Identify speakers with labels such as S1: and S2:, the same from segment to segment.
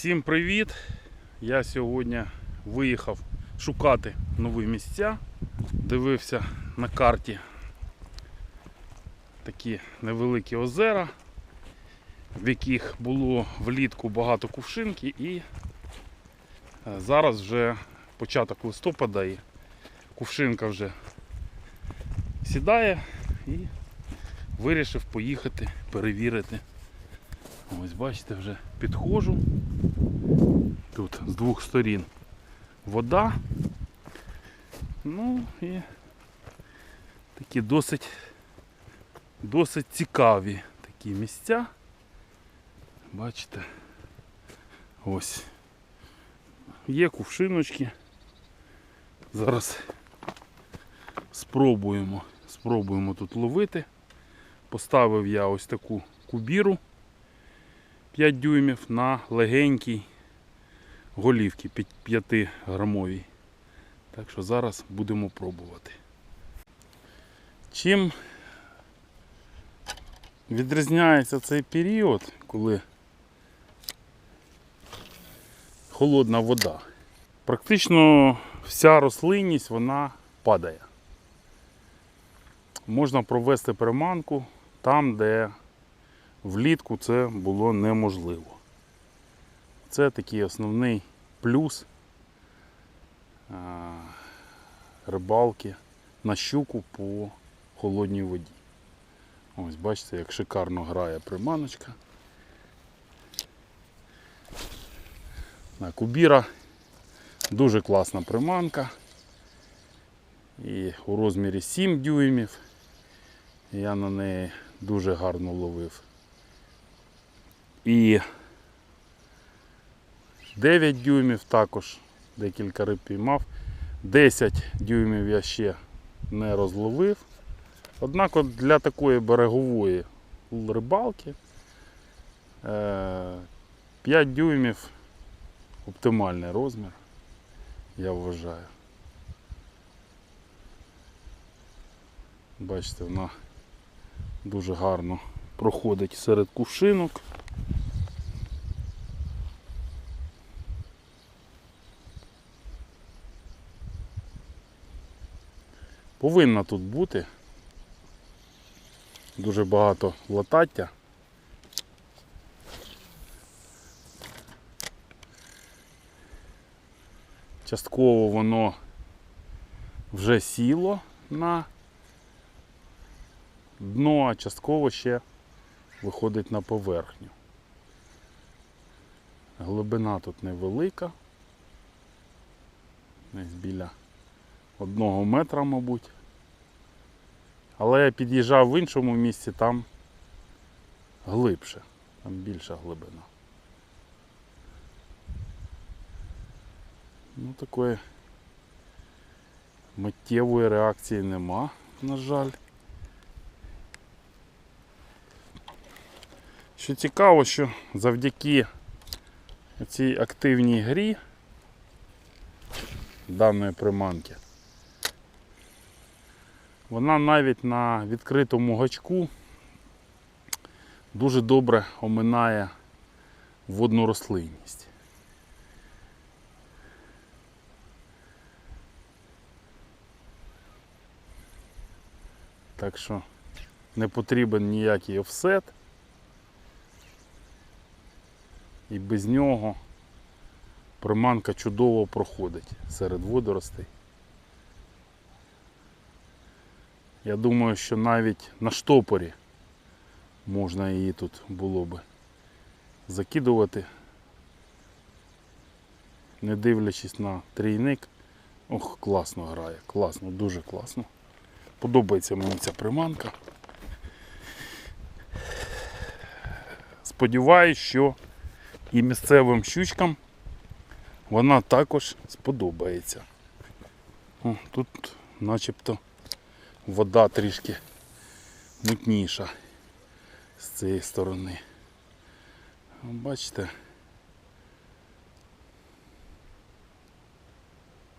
S1: Всім привіт! Я сьогодні виїхав шукати нові місця. Дивився на карті такі невеликі озера, в яких було влітку багато кувшинки і е, зараз вже початок листопада і кувшинка вже сідає і вирішив поїхати перевірити. Ось бачите, вже підходжу. Тут з двох сторін вода. Ну і такі досить, досить цікаві такі місця. Бачите, ось є кувшиночки. Зараз спробуємо, спробуємо тут ловити. Поставив я ось таку кубіру 5 дюймів на легенькій голівки 5 грамовій. Так що зараз будемо пробувати. Чим відрізняється цей період, коли холодна вода? Практично вся рослинність вона падає. Можна провести приманку там, де влітку це було неможливо. Це такий основний плюс рибалки на щуку по холодній воді. Ось бачите, як шикарно грає приманочка. На Кубіра дуже класна приманка. І у розмірі 7 дюймів. Я на неї дуже гарно ловив. І 9 дюймів також декілька риб піймав. 10 дюймів я ще не розловив. Однак от для такої берегової рибалки е, 5 дюймів оптимальний розмір, я вважаю. Бачите, вона дуже гарно проходить серед кувшинок. Повинна тут бути дуже багато латаття. Частково воно вже сіло на дно, а частково ще виходить на поверхню. Глибина тут невелика. Десь біля одного метра, мабуть. Але я під'їжджав в іншому місці, там глибше, там більша глибина. Ну такої миттєвої реакції нема, на жаль. Що цікаво, що завдяки цій активній грі даної приманки, вона навіть на відкритому гачку дуже добре оминає водну рослинність. Так що не потрібен ніякий офсет. І без нього приманка чудово проходить серед водоростей. Я думаю, що навіть на штопорі можна її тут було би закидувати, не дивлячись на трійник. Ох, класно грає, класно, дуже класно. Подобається мені ця приманка. Сподіваюсь, що і місцевим щучкам вона також сподобається. О, тут начебто вода трішки мутніша з цієї сторони. Бачите?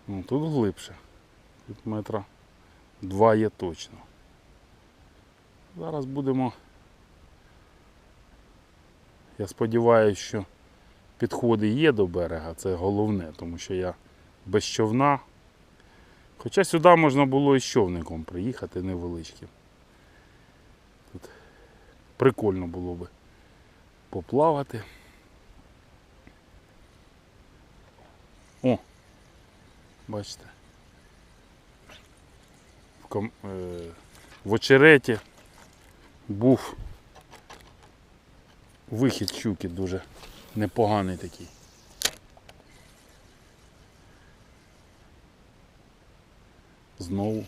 S1: Ну, тут глибше. Тут метра два є точно. Зараз будемо. Я сподіваюся, що підходи є до берега, це головне, тому що я без човна. Хоча сюди можна було і з човником приїхати невеличким. Тут прикольно було би поплавати. О! Бачите. В, ком... е... в очереті був вихід щуки дуже непоганий такий. Знову.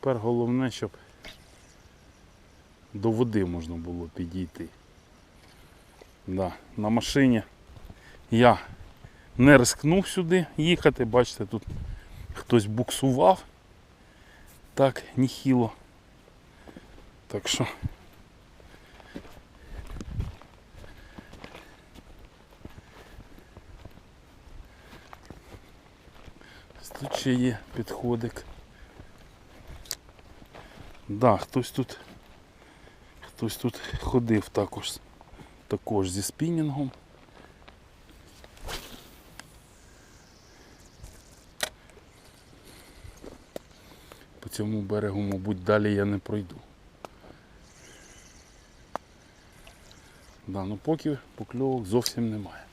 S1: Тепер головне, щоб до води можна було підійти. Да, на машині я не рискнув сюди їхати, бачите, тут хтось буксував так ніхіло. Так що тут ще є підходик. Да, хтось тут хтось тут ходив також, також зі спінінгом. По цьому берегу, мабуть, далі я не пройду. Да, ну поки покльовок зовсім немає.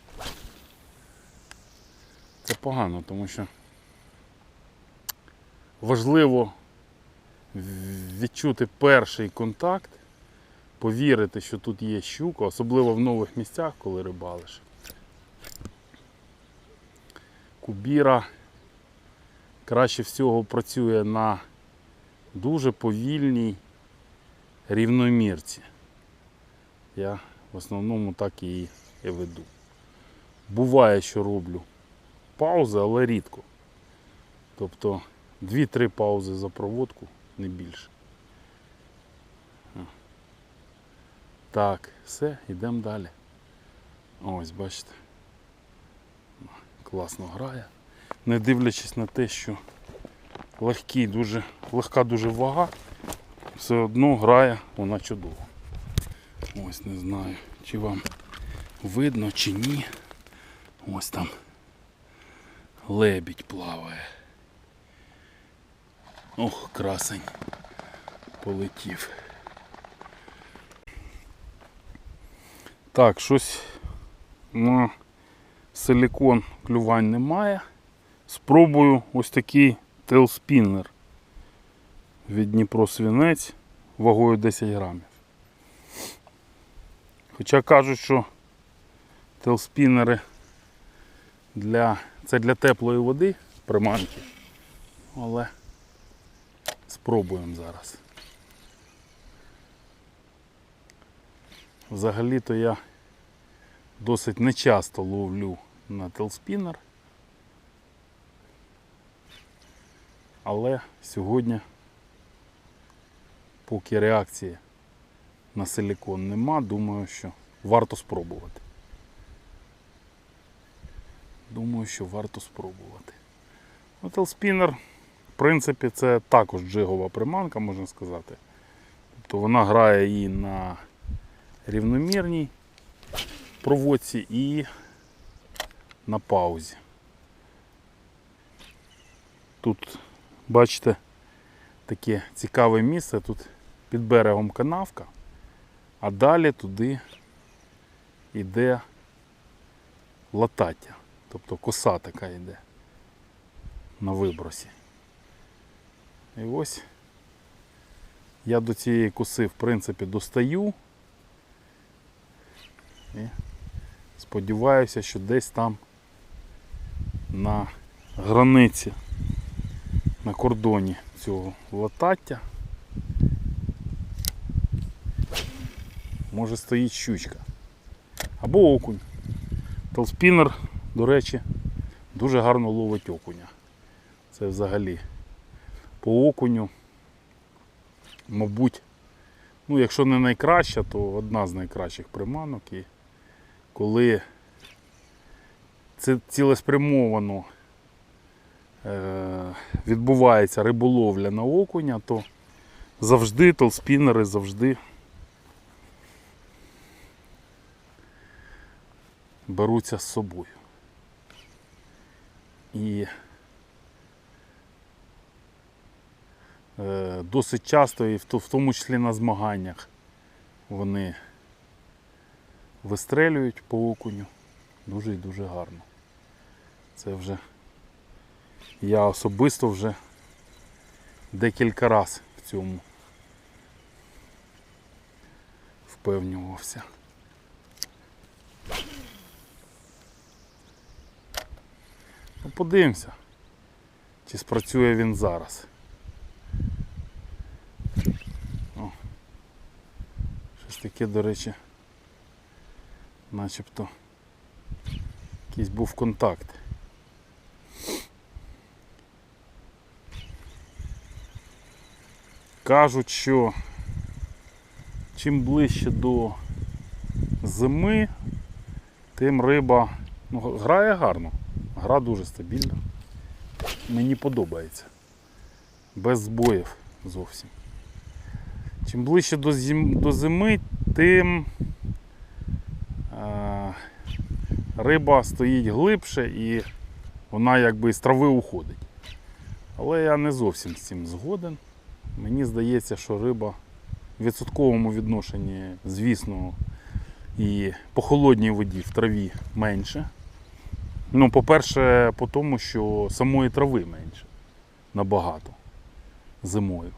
S1: Це погано, тому що важливо відчути перший контакт, повірити, що тут є щука, особливо в нових місцях, коли рибалиш. Кубіра краще всього працює на дуже повільній рівномірці. Я в основному так і, і веду. Буває, що роблю паузи, але рідко. Тобто 2-3 паузи за проводку, не більше. Так, все, йдемо далі. Ось, бачите. Класно грає. Не дивлячись на те, що легкий, дуже, легка дуже вага, все одно грає вона чудово. Ось не знаю, чи вам видно, чи ні. Ось там лебідь плаває. Ох, красень полетів. Так, щось на силікон клювань немає. Спробую ось такий телспіннер від Дніпро Свінець вагою 10 грамів. Хоча кажуть, що телспінери для, це для теплої води приманки, але спробуємо зараз. Взагалі-то я досить нечасто ловлю на телспінер. Але сьогодні, поки реакції на силікон нема, думаю, що варто спробувати. Думаю, що варто спробувати. Ну, Телспінер, в принципі, це також джигова приманка, можна сказати. Тобто вона грає і на рівномірній проводці, і на паузі. Тут, бачите, таке цікаве місце, тут під берегом канавка, а далі туди йде латаття, тобто коса така йде на вибросі. І ось я до цієї коси в принципі достаю і сподіваюся, що десь там на границі, на кордоні цього латаття може стоїть щучка або окунь. Телспінер, до речі, дуже гарно ловить окуня. Це взагалі по окуню. Мабуть, ну якщо не найкраща, то одна з найкращих приманок. І коли це цілеспрямовано е, відбувається риболовля на окуня, то завжди толспінери завжди беруться з собою. І досить часто, і в тому числі на змаганнях, вони вистрелюють по окуню дуже і дуже гарно. Це вже я особисто вже декілька разів в цьому впевнювався. Ну, подивимося, чи спрацює він зараз. О, щось таке, до речі, начебто якийсь був контакт. Кажуть, що чим ближче до зими, тим риба ну, грає гарно. Гра дуже стабільна. Мені подобається. Без збоїв зовсім. Чим ближче до, зими, тим е, риба стоїть глибше і вона якби з трави уходить. Але я не зовсім з цим згоден. Мені здається, що риба в відсотковому відношенні, звісно, і по холодній воді в траві менше. Ну, по-перше, по тому, що самої трави менше набагато зимою.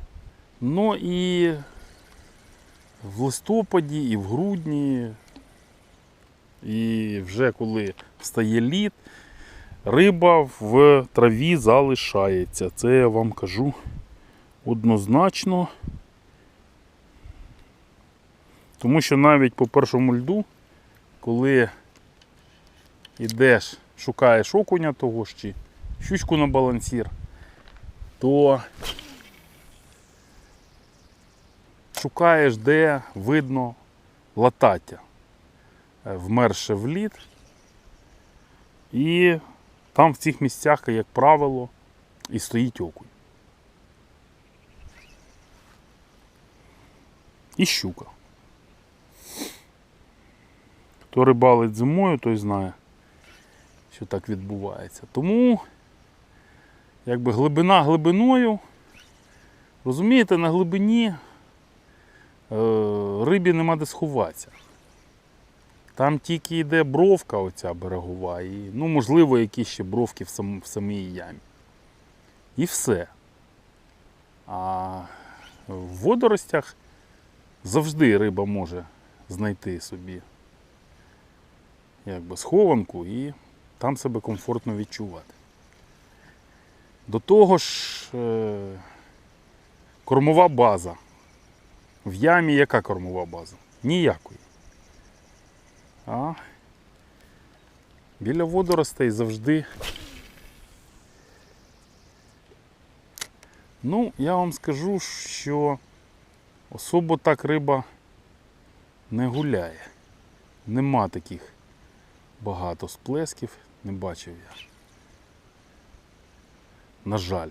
S1: Ну і в листопаді, і в грудні, і вже коли стає лід, риба в траві залишається. Це я вам кажу однозначно. Тому що навіть по першому льду, коли йдеш, шукаєш окуня того ж чи щучку на балансір, то шукаєш, де видно латаття, е, вмерше в лід. І там в цих місцях, як правило, і стоїть окунь. І щука. Хто рибалить зимою, той знає, що так відбувається. Тому, якби глибина глибиною, розумієте, на глибині рибі нема де сховатися. Там тільки йде бровка оця берегова, і, ну, можливо, якісь ще бровки в, сам, в самій ямі. І все. А в водоростях завжди риба може знайти собі якби, схованку і там себе комфортно відчувати. До того ж, е, кормова база. В ямі яка кормова база? Ніякої. А біля водоростей завжди. Ну, я вам скажу, що особо так риба не гуляє. Нема таких багато сплесків, не бачив я. На жаль.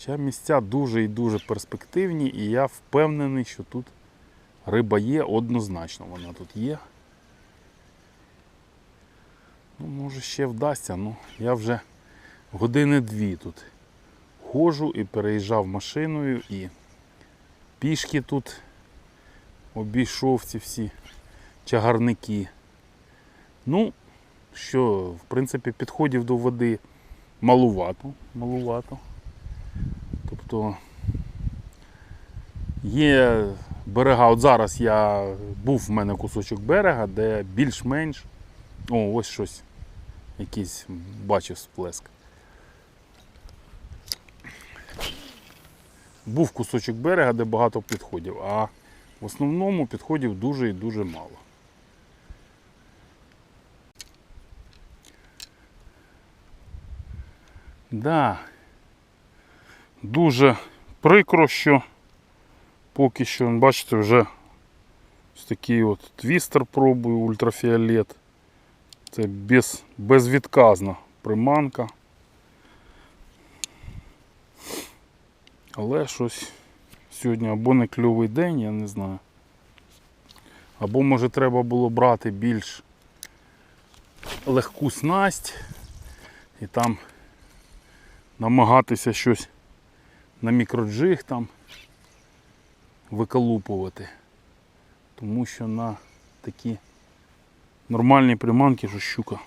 S1: Хоча місця дуже і дуже перспективні, і я впевнений, що тут риба є однозначно. Вона тут є. Ну, може ще вдасться, ну я вже години дві тут ходжу і переїжджав машиною і пішки тут обійшов ці всі чагарники. Ну, що, в принципі, підходів до води малувато. малувато. Тобто є берега, от зараз я був в мене кусочок берега, де більш-менш. О, ось щось. Якийсь бачив сплеск. Був кусочок берега, де багато підходів, а в основному підходів дуже і дуже мало. Да. Дуже прикро, що поки що, бачите, вже ось такий от твістер пробую ультрафіолет. Це без, безвідказна приманка. Але щось сьогодні або не кльовий день, я не знаю. Або може треба було брати більш легку снасть і там намагатися щось на мікроджиг там виколупувати. Тому що на такі нормальні приманки що щука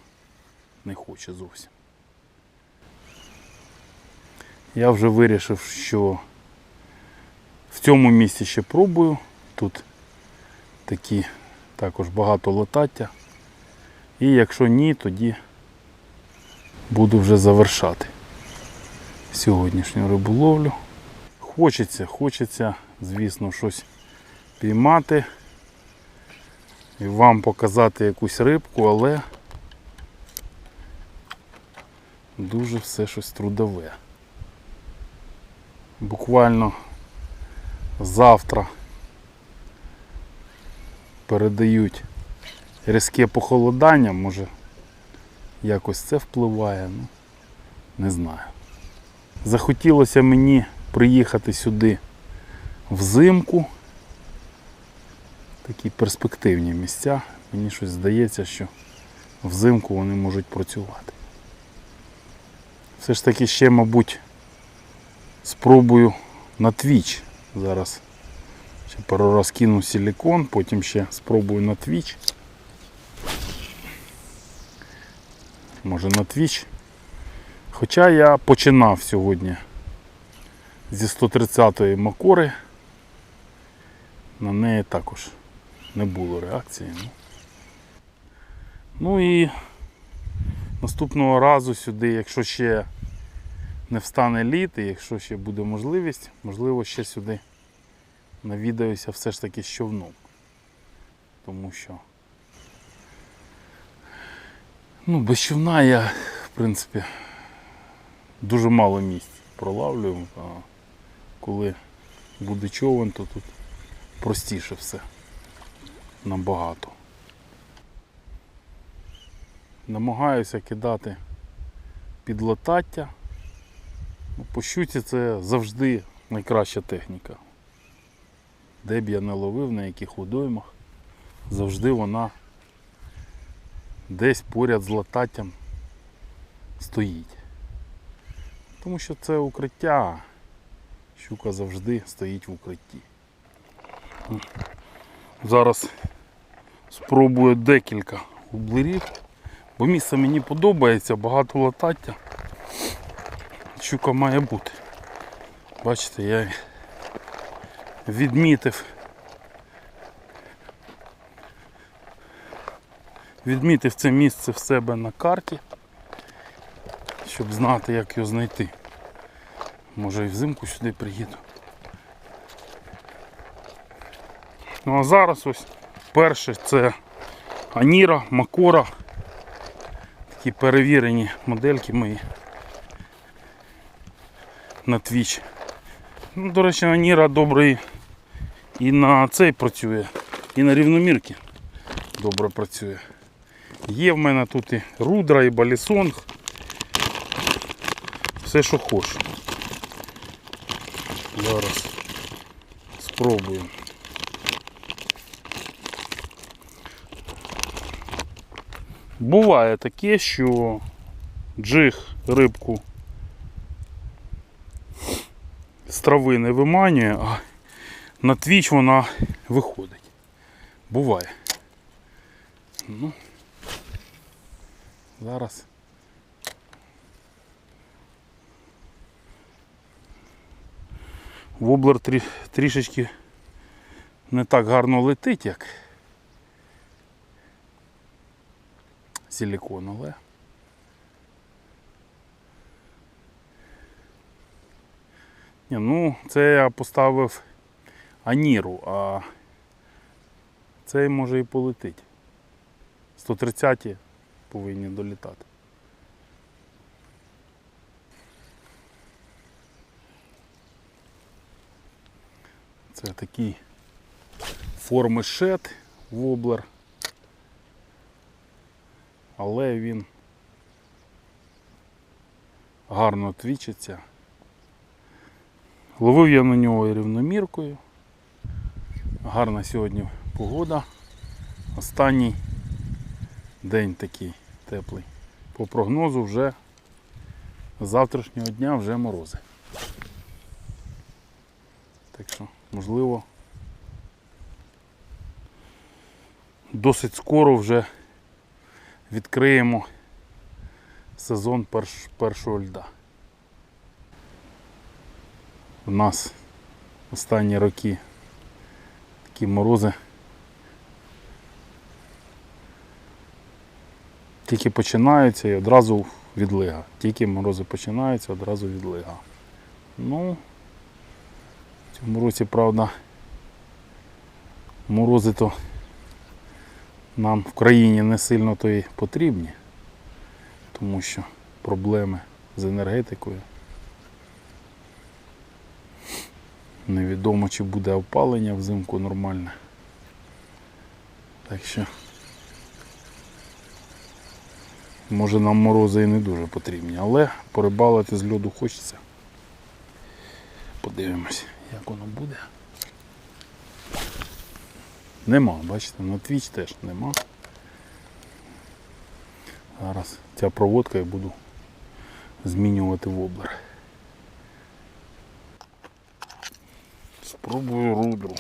S1: не хоче зовсім. Я вже вирішив, що в цьому місці ще пробую. Тут такі також багато лотаття. І якщо ні, тоді буду вже завершати сьогоднішню риболовлю. Хочеться, хочеться, звісно, щось піймати і вам показати якусь рибку, але дуже все щось трудове. Буквально завтра передають різке похолодання, може якось це впливає, ну не знаю. Захотілося мені приїхати сюди взимку. Такі перспективні місця. Мені щось здається, що взимку вони можуть працювати. Все ж таки ще, мабуть, спробую на твіч. Зараз ще пару раз кину силікон, потім ще спробую на твіч. Може на твіч. Хоча я починав сьогодні зі 130-ї макори. На неї також не було реакції. Ну, ну і наступного разу сюди, якщо ще не встане літ, і якщо ще буде можливість, можливо ще сюди навідаюся все ж таки з. Тому що ну, без човна я, в принципі, дуже мало місць пролавлюю, коли буде човен, то тут простіше все набагато. Намагаюся кидати під латаття. Ну, По щуці це завжди найкраща техніка. Де б я не ловив, на яких водоймах, завжди вона десь поряд з лататтям стоїть. Тому що це укриття, щука завжди стоїть в укритті. Зараз спробую декілька гублерів, бо місце мені подобається, багато латаття. Щука має бути. Бачите, я відмітив. Відмітив це місце в себе на карті, щоб знати, як його знайти. Може і взимку сюди приїду. Ну а зараз ось перше це Аніра, Макора. Такі перевірені модельки мої на Twitch. Ну, до речі, Аніра добрий і на цей працює, і на рівномірки добре працює. Є в мене тут і рудра, і балісонг. Все, що хочу. Зараз спробую. Буває таке, що джиг рибку з трави не виманює, а на твіч вона виходить. Буває. Ну, зараз. Воблер трі, трішечки не так гарно летить, як силікон, але Ні, ну це я поставив Аніру, а цей може і полетить. 130 повинні долітати. Це такий форми шет воблер. Але він гарно твічиться. Ловив я на нього і рівноміркою. Гарна сьогодні погода. Останній день такий теплий. По прогнозу вже з завтрашнього дня вже морози. Так що, можливо, досить скоро вже відкриємо сезон перш, першого льда. У нас останні роки такі морози тільки починаються і одразу відлига. Тільки морози починаються, одразу відлига. Ну, цьому році, правда, морози то нам в країні не сильно то і потрібні, тому що проблеми з енергетикою. Невідомо, чи буде опалення взимку нормальне. Так що може нам морози і не дуже потрібні, але порибалити з льоду хочеться. Подивимось, як воно буде. Нема, бачите, на твіч теж нема. Зараз ця проводка я буду змінювати воблер. Спробую рудру.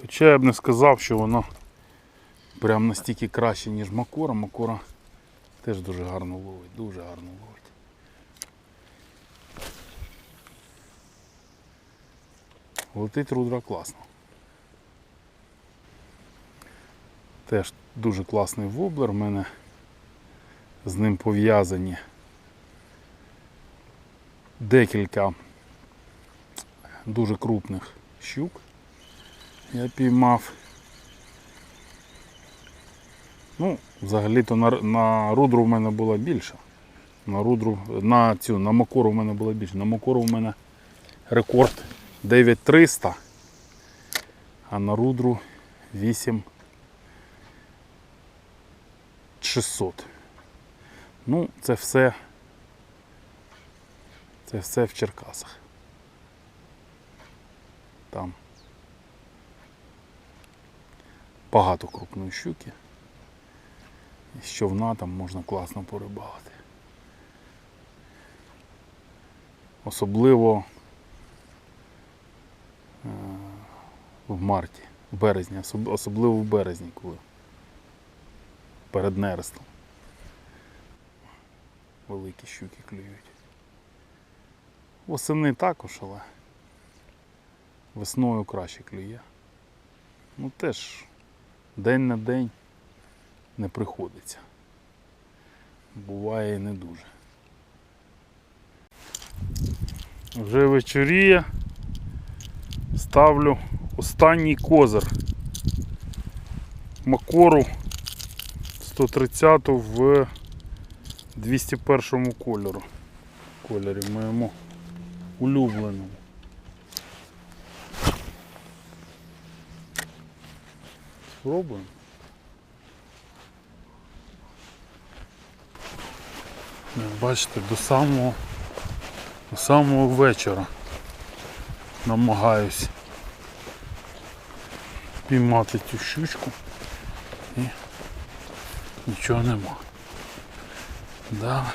S1: Хоча я б не сказав, що воно прям настільки краще, ніж Макора. Макора теж дуже гарно ловить, дуже гарно ловить. Летить рудра класно. Теж дуже класний воблер. У мене з ним пов'язані декілька дуже крупних щук. Я піймав. Ну, взагалі-то на, на рудру в мене була більша. На рудру, на цю, на макору в мене була більше. На макору в мене рекорд 9300, а на рудру 8600. Ну, це все. Це все в Черкасах. Там багато крупної щуки. З човна там можна класно порибалити. Особливо е, в марті, в березні, особливо в березні, коли перед нерестом великі щуки клюють. Восени також, але весною краще клює. Ну теж день на день не приходиться. Буває і не дуже. Вже вечоріє. Ставлю останній козир. Макору 130 в 201 кольору. Кольорі моєму улюбленому. Спробуємо. Бачите, до самого, до самого вечора намагаюсь піймати цю щучку і нічого нема. Да.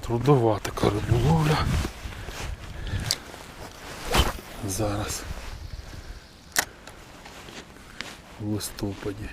S1: Трудова така риболовля. Зараз в листопаді.